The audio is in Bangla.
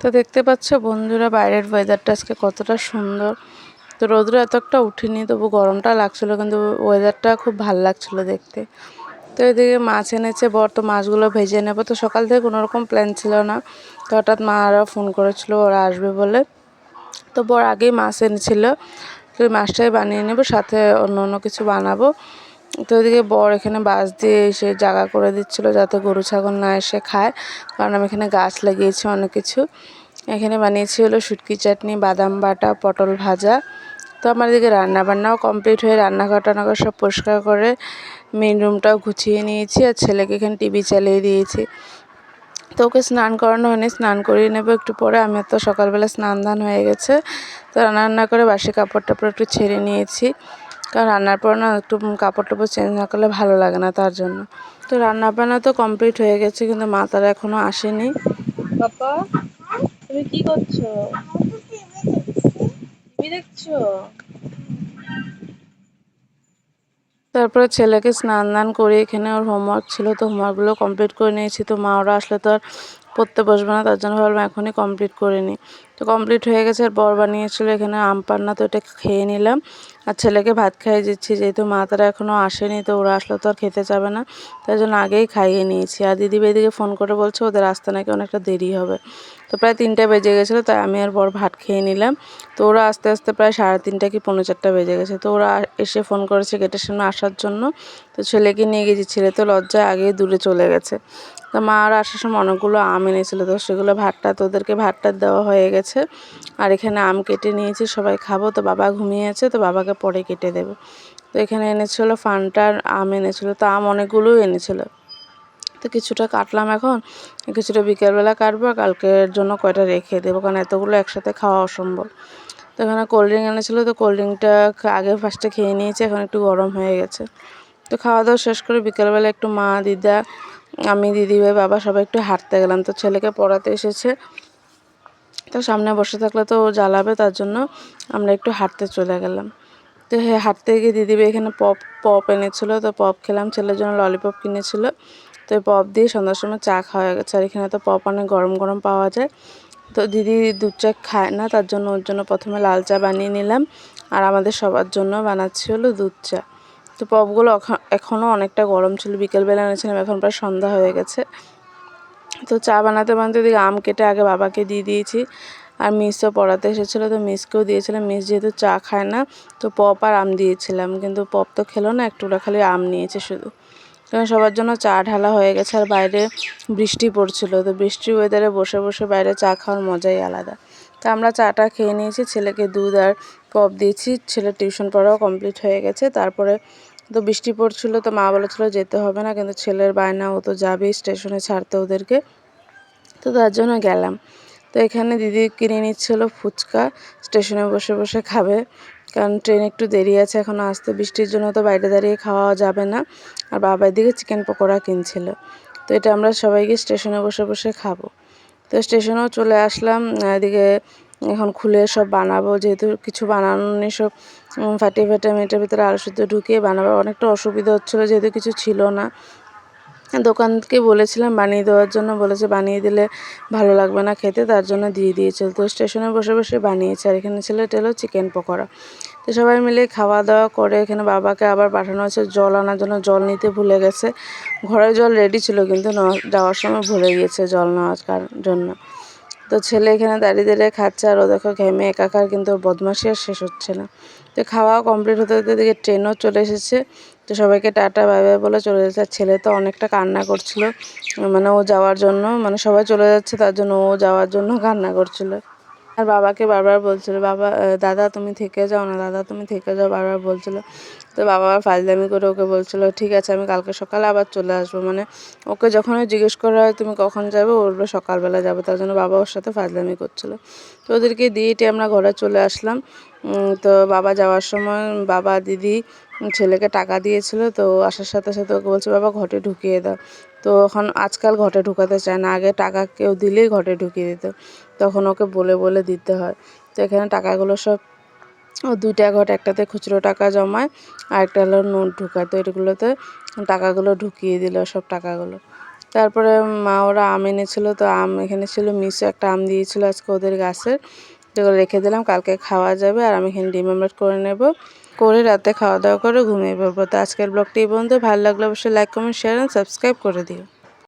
তো দেখতে পাচ্ছ বন্ধুরা, বাইরের ওয়েদারটা আজকে কতটা সুন্দর। তো রোদ্র এত একটা উঠিনি, তবু গরমটা লাগছিল, কিন্তু ওয়েদারটা খুব ভালো লাগছিল দেখতে। তো এদিকে মাছ এনেছে, বর তো মাছগুলো ভেজে নেব। তো সকাল থেকে কোনো রকম প্ল্যান ছিল না। তো হঠাৎ মারা ফোন করেছিল, ওরা আসবে বলে। তো বর আগেই মাছ এনেছিল, তো মাছটাই বানিয়ে নেব, সাথে অন্য অন্য কিছু বানাবো। তো ওইদিকে বর এখানে বাঁশ দিয়ে এসে জায়গা করে দিচ্ছিল যাতে গরু, ছাগল না এসে খায়। কারণ আমি এখানে গাছ লাগিয়েছি অনেক কিছু। এখানে বানিয়েছি হলো শুটকি চাটনি, বাদাম বাটা, পটল ভাজা। তো আমার এদিকে রান্না বান্নাও কমপ্লিট হয়ে রান্নাঘর টান্নাঘর সব পরিষ্কার করে মেন রুমটাও গুছিয়ে নিয়েছি আর ছেলেকে এখানে টিভি চালিয়ে দিয়েছি। তো ওকে স্নান করানো হয়নি, স্নান করিয়ে নেব একটু পরে। আমি তো সকালবেলা স্নান দান হয়ে গেছে। তো রান্না রান্না করে বাসি কাপড় টাপড় একটু ছেড়ে নিয়েছি। কারণ রান্নার পর না একটু কাপড় টাপড় চেঞ্জ না করলে ভালো লাগে না তার জন্য। তো রান্না বান্না তো কমপ্লিট হয়ে গেছে কিন্তু মা তারা এখনও আসেনি। বাবা তুমি কি করছ? টিভি দেখছ? তারপরে ছেলেকে স্নান দান করে এখানে ওর হোমওয়ার্ক ছিল তো হোমওয়ার্কগুলো কমপ্লিট করে নিয়েছি। তো মা ওরা আসলে তো আর পড়তে বসবে না, তার জন্য ভাবলাম এখনই কমপ্লিট করে নিই। তো কমপ্লিট হয়ে গেছে আর বর বানিয়েছিল এখানে আম পান্না, তো এটা খেয়ে নিলাম। আর ছেলেকে ভাত খাইয়ে দিচ্ছি, যেহেতু মা তারা এখনও আসেনি, তো ওরা আসলে তো আর খেতে যাবে না। তাই জন্য আগেই খাইয়ে নিয়েছি। আর দিদি বেদিকে ফোন করে বলছে, ওদের আসতে নাকি অনেকটা দেরি হবে। তো প্রায় তিনটে বেজে গেছিল, তাই আমি আর বর ভাত খেয়ে নিলাম। তো ওরা আস্তে আস্তে প্রায় সাড়ে তিনটা কি পৌনে চারটা বেজে গেছে। তো ওরা এসে ফোন করেছে গেটের সামনে আসার জন্য। তো ছেলেকে নিয়ে গেছি ছেলে তো লজ্জায় আগেই দূরে চলে গেছে। তো মা আর আসার সময় অনেকগুলো আম এনেছিলো, তো সেগুলো ভাতটা, তোদেরকে ভাতটা দেওয়া হয়ে গেছে। আর এখানে আম কেটে নিয়েছি, সবাই খাব। তো বাবা ঘুমিয়েছে তো বাবাকে পরে কেটে দেবে। তো এখানে এনেছিলো ফান্টার, আম এনেছিলো, তো আম অনেকগুলোই এনেছিলো। তো কিছুটা কাটলাম এখন, কিছুটা বিকেলবেলা কাটবো কালকের জন্য কয়টা রেখে দেবো, কারণ এতগুলো একসাথে খাওয়া অসম্ভব। তো এখানে কোল্ড ড্রিঙ্ক এনেছিলো, তো কোল্ড ড্রিঙ্কটা আগে ফার্স্টে খেয়ে নিয়েছি, এখন একটু গরম হয়ে গেছে। তো খাওয়া দাওয়া শেষ করে বিকেলবেলা একটু মা, দিদা আমি দিদিভাই বাবা সবাই একটু হাঁটতে গেলাম, তো ছেলেকে পড়াতে এসেছে। তো সামনে বসে থাকলে তো জ্বালাবে, তার জন্য আমরা একটু হাঁটতে চলে গেলাম। তো হ্যাঁ হাঁটতে গিয়ে দিদিভাই এখানে পপ পপ এনেছিলো, তো পপ খেলাম। ছেলের জন্য ললিপপ কিনেছিল। তো এই পপ দিয়ে সন্ধ্যার সময় চা খাওয়া গেছে, আর এখানে তো পপ অনেক গরম গরম পাওয়া যায়। তো দিদি দুধ চা খায় না, তার জন্য ওর জন্য প্রথমে লাল চা বানিয়ে নিলাম। আর আমাদের সবার জন্য বানাচ্ছি হলো দুধ চা। তো পপগুলো এখনও অনেকটা গরম ছিল। বিকেলবেলা এনেছিলাম, এখন প্রায় সন্ধ্যা হয়ে গেছে। তো চা বানাতে বানাতে দিকে আম কেটে আগে বাবাকে দিয়ে দিয়েছি। আর মিসও পড়াতে এসেছিল, তো মিসকেও দিয়েছিলাম। মিস যেহেতু চা খায় না, তো পপ আর আম দিয়েছিলাম। কিন্তু পপ তো খেলো না একটুটা খালি আম নিয়েছে শুধু। কারণ সবার জন্য চা ঢালা হয়ে গেছে, আর বাইরে বৃষ্টি পড়ছিল। তো বৃষ্টির ওয়েদারে বসে বসে বাইরে চা খাওয়ার মজাই আলাদা। তো আমরা চাটা খেয়ে নিয়েছি, ছেলেকে দুধ আর পপ দিয়েছি। ছেলের টিউশন পড়াও কমপ্লিট হয়ে গেছে। তারপরে তো বৃষ্টি পড়ছিল তো মা বলেছিল যেতে হবে না, কিন্তু ছেলের বায়না, ও তো যাবেই স্টেশনে ছাড়তে ওদেরকে। তো তার জন্য গেলাম। তো এখানে দিদি কিনে নিচ্ছিল ফুচকা, স্টেশনে বসে বসে খাবে, কারণ ট্রেন একটু দেরি আছে এখনও আসতে বৃষ্টির জন্য তো বাইরে দাঁড়িয়ে খাওয়া যাবে না, আর বাবার দিকে চিকেন পকোড়া কিনছিল। তো এটা আমরা সবাইকে স্টেশনে বসে বসে খাব। তো স্টেশনেও চলে আসলাম এদিকে এখন খুলে সব বানাবো, যেহেতু কিছু বানানো নেই সব ফাটিয়ে ফাটিয়ে মেটের ভিতরে আলু সিদ্ধ ঢুকিয়ে বানাবো। অনেকটা অসুবিধা হচ্ছিল, যেহেতু কিছু ছিল না। দোকানকে বলেছিলাম বানিয়ে দেওয়ার জন্য, বলেছে বানিয়ে দিলে ভালো লাগবে না খেতে, তার জন্য দিয়ে দিয়েছিল। তো স্টেশনে বসে বসে বানিয়েছে, আর এখানে ছিল এটা হলো চিকেন পকোড়া। তো সবাই মিলে খাওয়া দাওয়া করে এখানে বাবাকে আবার পাঠানো হয়েছে, জল আনার জন্য জল নিতে ভুলে গেছে। ঘরে জল রেডি ছিল, কিন্তু যাওয়ার সময় ভুলে গিয়েছে জল নেওয়ার জন্য। তো ছেলে এখানে দাঁড়িয়ে দাঁড়িয়ে খাচ্ছে আর ও দেখো ঘেমে একাকার কিন্তু বদমাসি আর শেষ হচ্ছে না। তো খাওয়া কমপ্লিট হতে হতে দিকে ট্রেনও চলে এসেছে। তো সবাইকে টাটা, বাই বাই বলে চলে যাচ্ছে। ছেলে তো অনেকটা কান্না করছিল মানে ও যাওয়ার জন্য মানে সবাই চলে যাচ্ছে, তার জন্য ও যাওয়ার জন্য কান্না করছিল। আর বাবাকে বারবার বলছিল, বাবা দাদা তুমি থেকে যাও না, দাদা তুমি থেকে যাও, বারবার বলছিল। তো বাবা আবার ফাজলামি করে ওকে বলছিল, ঠিক আছে, আমি কালকে সকালে আবার চলে আসব। মানে ওকে যখনই জিজ্ঞেস করা হয়, তুমি কখন যাবে? বলবে, সকালবেলা যাবে। তার জন্য বাবা ওর সাথে ফাজলামি করছিল। তো ওদেরকে দিয়ে আমরা ঘরে চলে আসলাম। তো বাবা যাওয়ার সময় বাবা, দিদি, ছেলেকে টাকা দিয়েছিল। তো আসার সাথে সাথে ওকে বলছে, বাবা ঘটে ঢুকিয়ে দাও। তো এখন আজকাল ঘটে ঢুকাতে চায় না। আগে টাকা কেউ দিলেই ঘটে ঢুকিয়ে দিত। তখন ওকে বলে বলে দিতে হয়। তো এখানে টাকাগুলো সব ও দুইটা ঘট, একটাতে খুচরো টাকা জমায় আর একটা হলো নোট ঢুকায়। তো এগুলোতে টাকাগুলো ঢুকিয়ে দিল সব টাকাগুলো। তারপরে মা ওরা আম এনেছিল, তো আম এখানে ছিল, মিশো একটা আম দিয়েছিল আজকে ওদের গাছের যেগুলো রেখে দিলাম, কালকে খাওয়া যাবে আর আমি এখানে ডিম আমলেট করে নেব। করে রাতে খাওয়া দাওয়া করে ঘুমিয়ে পড়ব। তো আজকের ব্লগটি পর্যন্ত। ভালো লাগলে অবশ্যই like comment share and subscribe করে দিও।